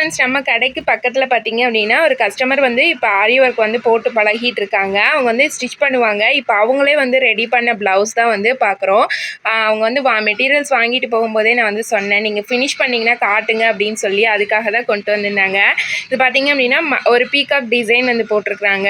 Friends நம்ம கடைக்கு பக்கத்தில் பார்த்தீங்க அப்படின்னா ஒரு கஸ்டமர் வந்து இப்போ ஆரி ஒர்க் வந்து போட்டு பழகிட்டு இருக்காங்க அவங்க வந்து ஸ்டிச் பண்ணுவாங்க. இப்போ அவங்களே வந்து ரெடி பண்ண ப்ளவுஸ் தான் வந்து பார்க்குறோம் அவங்க வந்து வா மெட்டீரியல்ஸ் வாங்கிட்டு போகும்போதே நான் வந்து சொன்னேன். நீங்கள் ஃபினிஷ் பண்ணிங்கன்னா காட்டுங்க அப்படின்னு சொல்லி அதுக்காக தான் கொண்டு வந்திருந்தாங்க. இது பார்த்தீங்க அப்படின்னா ம- ஒரு பீகாக் டிசைன் வந்து போட்டிருக்கிறாங்க.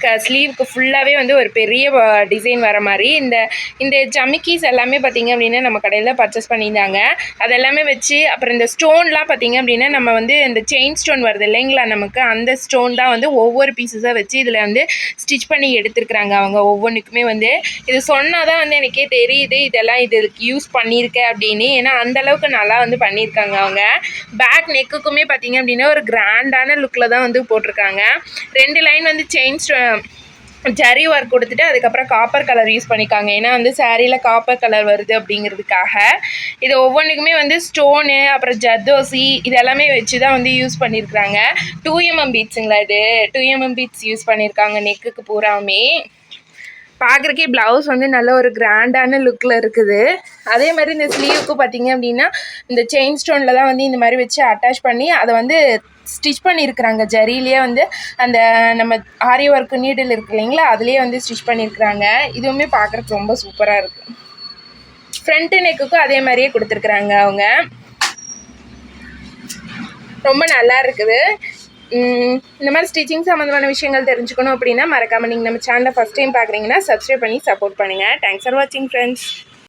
க ஸ்லீவுக்கு ஃபுல்லாகவே வந்து ஒரு பெரிய டிசைன் வர மாதிரி. இந்த இந்த ஜமிக்கீஸ் எல்லாமே பார்த்தீங்க அப்படின்னா நம்ம கடையில் பர்ச்சேஸ் பண்ணியிருந்தாங்க. அதெல்லாமே வச்சு அப்புறம் இந்த ஸ்டோன்லாம் பார்த்தீங்க அப்படின்னா நம்ம வந்து இந்த செயின் ஸ்டோன் வருது இல்லைங்களா? நமக்கு அந்த ஸ்டோன் தான் வந்து ஒவ்வொரு பீசஸாக வச்சு இதில் வந்து ஸ்டிச் பண்ணி எடுத்துருக்குறாங்க அவங்க ஒவ்வொன்றுக்குமே வந்து. இது சொன்னால் தான் வந்து எனக்கே தெரியுது இதெல்லாம் இதுக்கு யூஸ் பண்ணியிருக்கேன் அப்படின்னு. ஏன்னா அந்த அளவுக்கு நல்லா வந்து பண்ணியிருக்காங்க அவங்க. பேக் நெக்குக்குமே பார்த்தீங்க அப்படின்னா ஒரு கிராண்டான லுக்கில் தான் வந்து போட்டிருக்காங்க. ரெண்டு லைன் வந்து செயின் ஜரி ஒர்க் கொடுத்துட்டு அதுக்கப்புறம் காப்பர் கலர் யூஸ் பண்ணிக்காங்க. ஏன்னா வந்து சாரியில் காப்பர் கலர் வருது அப்படிங்கிறதுக்காக. இது ஒவ்வொன்றுக்குமே வந்து ஸ்டோனு அப்புறம் ஜர்தோசி இதெல்லாமே வச்சு தான் வந்து யூஸ் பண்ணியிருக்கிறாங்க டூ எம்எம் பீட்ஸுங்களா இது? டூ எம்எம் பீட்ஸ் யூஸ் பண்ணியிருக்காங்க நெக்குக்கு பூராமே பார்க்குறக்கே ப்ளவுஸ் வந்து நல்ல ஒரு கிராண்டான லுக்கில் இருக்குது. அதே மாதிரி இந்த ஸ்லீவுக்கு பார்த்தீங்க அப்படின்னா இந்த செயின் ஸ்டோனில் தான் வந்து இந்த மாதிரி வச்சு அட்டாச் பண்ணி அதை வந்து ஸ்டிச் பண்ணியிருக்கிறாங்க. ஜரியிலேயே வந்து அந்த நம்ம ஆரி ஒர்க் நீடில் இருக்கு இல்லைங்களா அதுலேயே வந்து ஸ்டிச் பண்ணியிருக்கிறாங்க. இதுவுமே பார்க்குறதுக்கு ரொம்ப சூப்பராக இருக்குது ஃப்ரண்ட்டு நெக்குக்கும் அதே மாதிரியே கொடுத்துருக்குறாங்க அவங்க. ரொம்ப நல்லா இருக்குது. இந்த மாதிரி ஸ்டிச்சிங் சம்மந்தமான விஷயங்கள் தெரிஞ்சுக்கணும் அப்படின்னா மறக்காமல் நீங்கள் நம்ம சேனலை ஃபஸ்ட் டைம் பார்க்குறீங்கன்னா சப்ஸ்கிரைப் பண்ணி சப்போர்ட் பண்ணுங்கள் தேங்க்ஸ் ஃபார் வாட்சிங் ஃப்ரெண்ட்ஸ்